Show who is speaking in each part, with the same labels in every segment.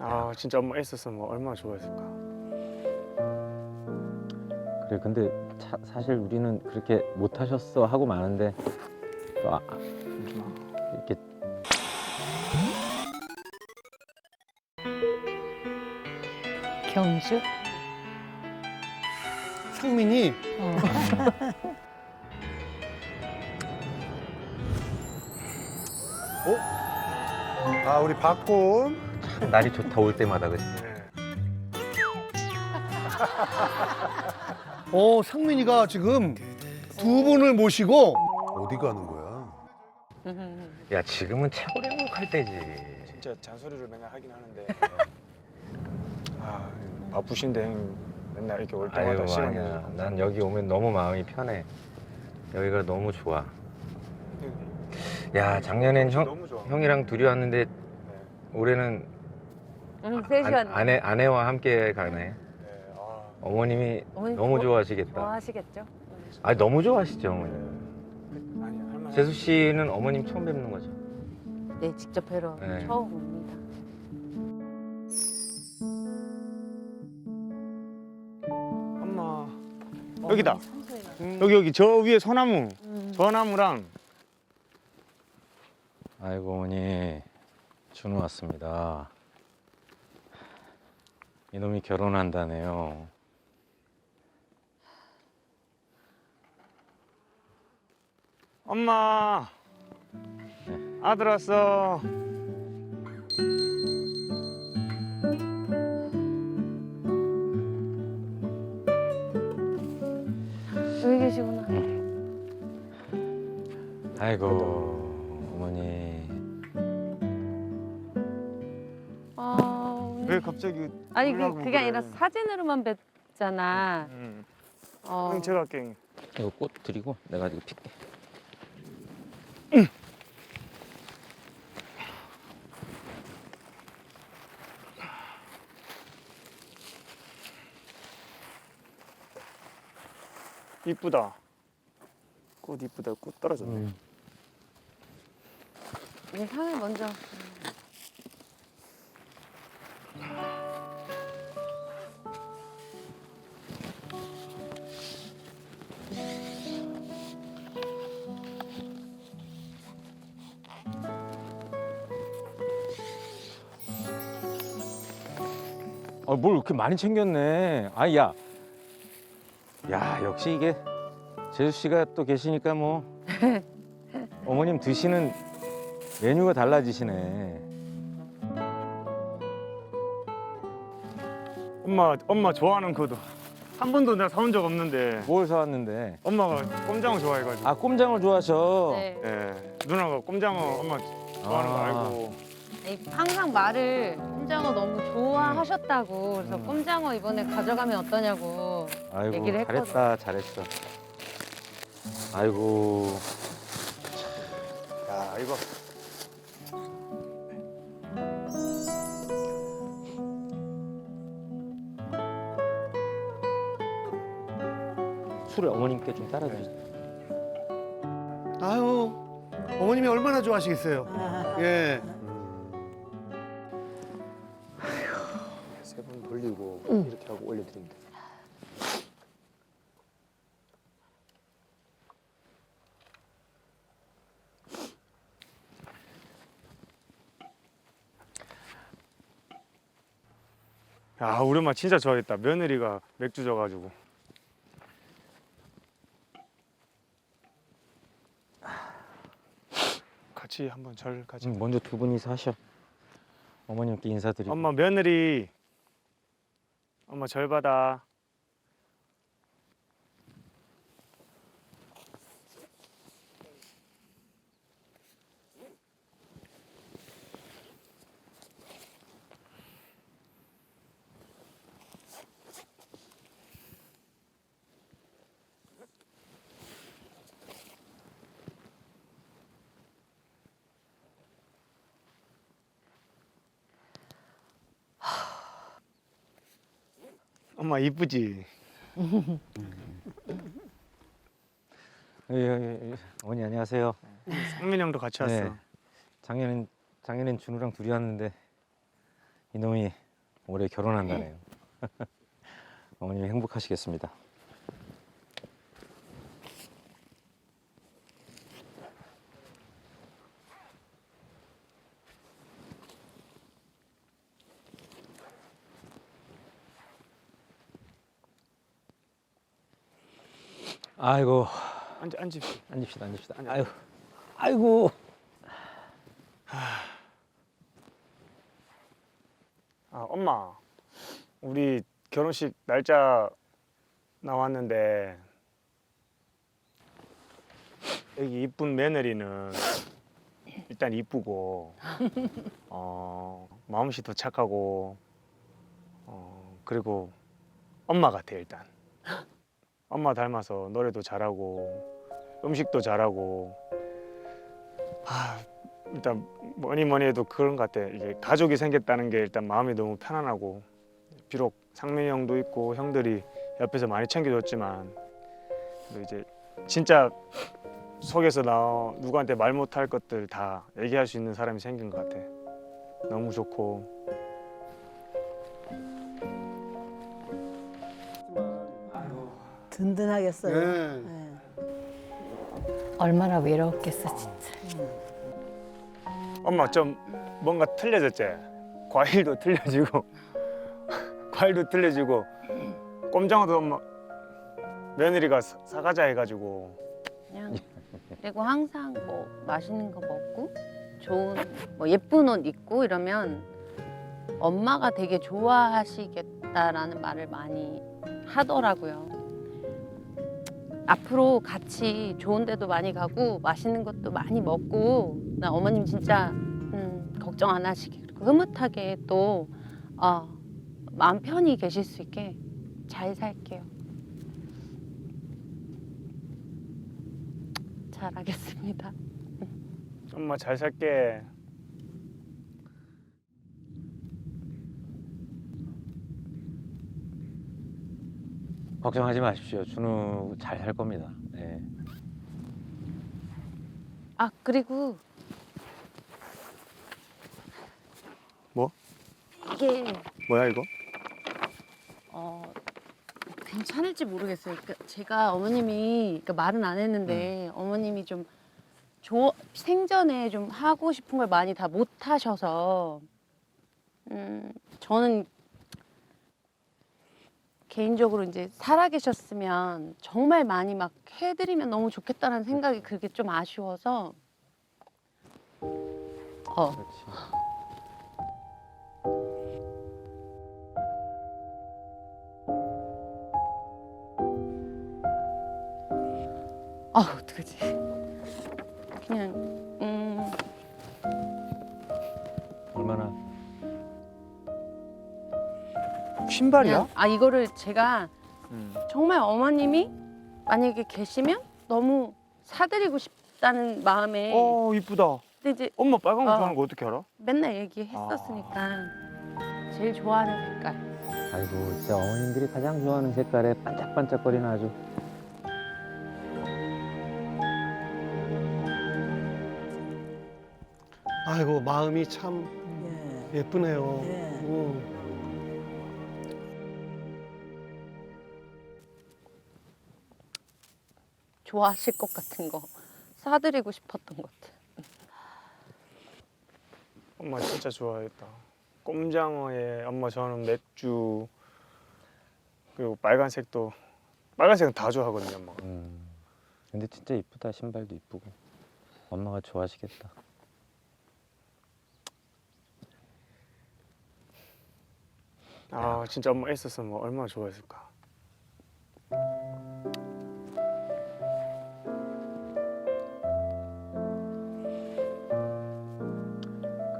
Speaker 1: 아 진짜 엄마 애썼으면 얼마나 좋아했을까.
Speaker 2: 그래 근데 차- 사실 우리는 그렇게 못하셨어 하고 마는데 또 아, 이렇게
Speaker 3: 경주?
Speaker 4: 상민이
Speaker 3: 어.
Speaker 4: 아 우리 박곰
Speaker 2: 날이 좋다 올 때마다 그래.
Speaker 4: 어 상민이가 지금 두 분을 모시고
Speaker 5: 어디 가는 거야?
Speaker 2: 야 지금은 최고 행복할 때지.
Speaker 1: 진짜 잔소리를 맨날 하긴 하는데. 아 바쁘신데 형님 맨날 이렇게 올 때마다
Speaker 2: 아유
Speaker 1: 시간
Speaker 2: 아니야. 난 여기 오면 너무 마음이 편해. 여기가 너무 좋아. 야 작년엔 형
Speaker 1: 너무 좋아.
Speaker 2: 형이랑 둘이 왔는데
Speaker 1: 네.
Speaker 2: 올해는
Speaker 3: 응, 셋이
Speaker 2: 안-
Speaker 3: 왔네.
Speaker 2: 아내 아내와 함께 가네.
Speaker 1: 네, 아,
Speaker 2: 어머님이
Speaker 3: 어머니
Speaker 2: 너무
Speaker 3: 좋아-
Speaker 2: 좋아하시겠다.
Speaker 3: 좋아하시겠죠?
Speaker 2: 아 너무 좋아하시죠.
Speaker 1: 아니 할머니.
Speaker 2: 재수 씨는 어머님 처음 뵙는 거죠?
Speaker 3: 네, 직접 뵈러
Speaker 2: 네.
Speaker 3: 처음 옵니다.
Speaker 1: 엄마 여기다. 여기 여기 저 위에 소나무.
Speaker 3: 음.
Speaker 1: 저 나무랑
Speaker 2: 아이고 어머니 준우 왔습니다. 이놈이 결혼한다네요.
Speaker 1: 엄마 아들 왔어.
Speaker 3: 여기 계시구나.
Speaker 2: 아이고 어머니
Speaker 1: 왜 갑자기?
Speaker 3: 아니 그, 그게
Speaker 1: 그래?
Speaker 3: 아니라 사진으로만 뵀잖아.
Speaker 1: 음.
Speaker 3: 어.
Speaker 1: 형 제가 할게.
Speaker 2: 이거 꽃 드리고 내가 이거 필게.
Speaker 1: 이쁘다. 꽃 이쁘다. 꽃 떨어졌네.
Speaker 3: 이 상을 먼저.
Speaker 2: 아, 뭘 이렇게 많이 챙겼네. 아, 야. 야, 역시 이게 재수 씨가 또 계시니까 뭐 어머님 드시는 메뉴가 달라지시네.
Speaker 1: 엄마 엄마 좋아하는 그도 한 번도 내가 사온 적 없는데
Speaker 2: 뭘 사왔는데?
Speaker 1: 엄마가 꼼장어 좋아해가지고.
Speaker 2: 아, 꼼장을 좋아하셔.
Speaker 3: 네.
Speaker 1: 예, 누나가 꼼장어 엄마 좋아하는 거
Speaker 2: 아.
Speaker 1: 알고
Speaker 3: 아니, 항상 말을 꼼장어 너무 좋아하셨다고 그래서
Speaker 2: 음.
Speaker 3: 꼼장어 이번에 가져가면 어떠냐고
Speaker 2: 아이고,
Speaker 3: 얘기를 했거든.
Speaker 2: 잘했다, 잘했어. 아이고,
Speaker 1: 야 이거
Speaker 2: 술을 어머님께 좀 따라 드시죠.
Speaker 4: 아유 어머님이 얼마나 좋아하시겠어요. 예.
Speaker 1: 세 번 돌리고 이렇게 하고 올려드립니다. 야 우리 엄마 진짜 좋아했다. 며느리가 맥주 져가지고. 같이 한번 절 가지.
Speaker 2: 음, 먼저 두 분이서 하셔. 어머님께 인사드리고.
Speaker 1: 엄마 며느리 엄마 절 받아 엄마 이쁘지
Speaker 2: 예, 예, 예. 어머니 안녕하세요.
Speaker 1: 상민 형도 같이 왔어
Speaker 2: 네. 작년엔 작년엔 준우랑 둘이 왔는데 이놈이 올해 결혼한다네요. 어머님이 행복하시겠습니다. 아이고.
Speaker 1: 앉 앉으십시오.
Speaker 2: 앉읍시다 앉읍시다. 아유 아이고.
Speaker 1: 아 엄마, 우리 결혼식 날짜 나왔는데 여기 이쁜 며느리는 일단 이쁘고 어 마음씨 더 착하고 어 그리고 엄마 같아 일단 엄마 닮아서 노래도 잘하고 음식도 잘하고. 아 일단 뭐니 뭐니 해도 그런 것 같아. 이게 가족이 생겼다는 게 일단 마음이 너무 편안하고 비록 상민이 형도 있고 형들이 옆에서 많이 챙겨줬지만 이제 진짜 속에서 나 누구한테 말 못할 것들 다 얘기할 수 있는 사람이 생긴 것 같아. 너무 좋고
Speaker 5: 든든하겠어요.
Speaker 4: 네.
Speaker 5: 네.
Speaker 3: 얼마나 외로웠겠어 진짜.
Speaker 1: 엄마 좀 뭔가 틀려졌지 과일도 틀려지고 과일도 틀려지고 꼼장어도 엄마 며느리가 사- 사가자 해가지고
Speaker 3: 그냥 그리고 항상 뭐 맛있는 거 먹고 좋은 뭐 예쁜 옷 입고 이러면 엄마가 되게 좋아하시겠다라는 말을 많이 하더라고요. 앞으로 같이 좋은 데도 많이 가고 맛있는 것도 많이 먹고 나 어머님 진짜 음, 걱정 안 하시게 그리고 흐뭇하게 또 어, 마음 편히 계실 수 있게 잘 살게요. 잘하겠습니다.
Speaker 1: 엄마 잘 살게
Speaker 2: 걱정하지 마십시오. 준우 잘 살 겁니다. 네.
Speaker 3: 아 그리고
Speaker 1: 뭐?
Speaker 3: 이게
Speaker 1: 뭐야 이거?
Speaker 3: 어 괜찮을지 모르겠어요. 그러니까 제가 어머님이 그러니까 말은 안 했는데 어머님이 좀 조, 생전에 좀 하고 싶은 걸 많이 다 못 하셔서 음 저는 개인적으로 이제 살아계셨으면 정말 많이 막 해드리면 너무 좋겠다는 생각이 그게 좀 아쉬워서 어. 아 어떡하지? 그냥
Speaker 1: 신발이야?
Speaker 3: 그냥 아 이거를 제가
Speaker 1: 음.
Speaker 3: 정말 어머님이 만약에 계시면 너무 사드리고 싶다는 마음에
Speaker 1: 어 이쁘다
Speaker 3: 근데 이제
Speaker 1: 엄마 빨간 거
Speaker 3: 어.
Speaker 1: 좋아하는 거 어떻게 알아?
Speaker 3: 맨날 얘기했었으니까 제일 좋아하는 색깔
Speaker 2: 아이고 진짜 어머님들이 가장 좋아하는 색깔에 반짝반짝거리는 아주
Speaker 4: 아이고 마음이 참
Speaker 5: 예.
Speaker 4: 예쁘네요.
Speaker 5: 네.
Speaker 4: 오.
Speaker 3: 좋아하실 것 같은 거 사드리고 싶었던 것 같아.
Speaker 1: 엄마 진짜 좋아했다 꼼장어에 엄마 좋아하는 맥주 그리고 빨간색도 빨간색은 다 좋아하거든요 엄마 가
Speaker 2: 음. 근데 진짜 이쁘다 신발도 이쁘고 엄마가 좋아하시겠다.
Speaker 1: 아 진짜 엄마 있었으면 얼마나 좋아했을까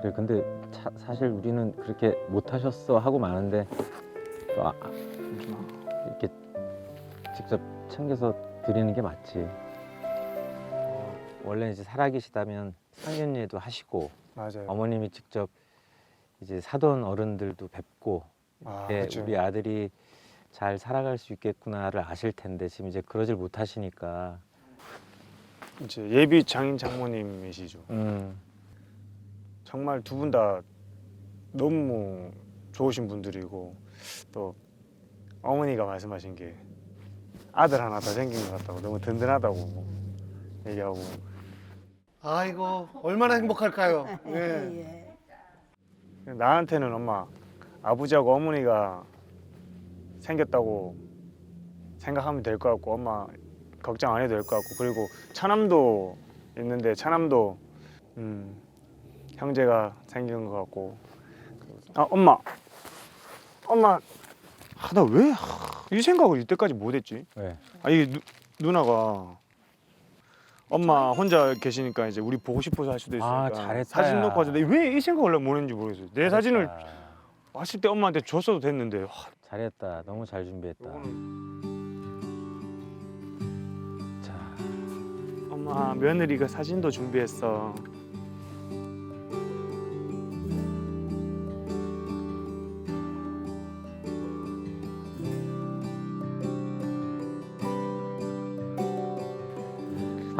Speaker 2: 그래 근데 차- 사실 우리는 그렇게 못하셨어 하고 마는데 또 아, 아, 이렇게 직접 챙겨서 드리는 게 맞지. 원래 이제 살아계시다면 상견례도 하시고
Speaker 1: 맞아요
Speaker 2: 어머님이 직접 이제 사돈 어른들도 뵙고
Speaker 1: 아,
Speaker 2: 예,
Speaker 1: 그쵸.
Speaker 2: 우리 아들이 잘 살아갈 수 있겠구나를 아실 텐데 지금 이제 그러질 못하시니까
Speaker 1: 이제 예비 장인 장모님이시죠
Speaker 2: 음,
Speaker 1: 정말 두 분 다 너무 좋으신 분들이고 또 어머니가 말씀하신 게 아들 하나 더 생긴 것 같다고 너무 든든하다고 얘기하고
Speaker 4: 아이고 얼마나 행복할까요? 예.
Speaker 1: 나한테는 엄마 아버지하고 어머니가 생겼다고 생각하면 될 것 같고 엄마 걱정 안 해도 될 것 같고 그리고 차남도 있는데 차남도 음, 형제가 생긴 것 같고 아 엄마 엄마 하다 왜이 생각을 이때까지 못했지?
Speaker 2: 왜?
Speaker 1: 아니 누, 누나가 엄마 혼자 계시니까 이제 우리 보고 싶어서 할 수도 있으니까
Speaker 2: 아, 잘했다,
Speaker 1: 사진
Speaker 2: 야.
Speaker 1: 놓고 왔는데 왜 이 생각을 못 했는지 모르겠어요. 내 사진을
Speaker 2: 잘했다.
Speaker 1: 왔을 때 엄마한테 줬어도 됐는데 와,
Speaker 2: 잘했다. 너무 잘 준비했다. 자,
Speaker 1: 엄마 며느리가 사진도 준비했어.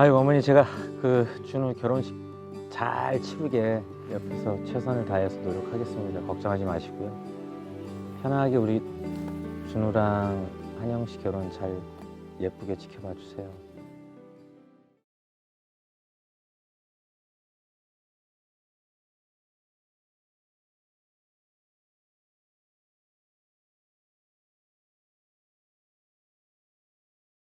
Speaker 2: 아유 어머니 제가 그 준우 결혼식 잘 치르게 옆에서 최선을 다해서 노력하겠습니다. 걱정하지 마시고요. 편하게 우리 준우랑 한영 씨 결혼 잘 예쁘게 지켜봐 주세요.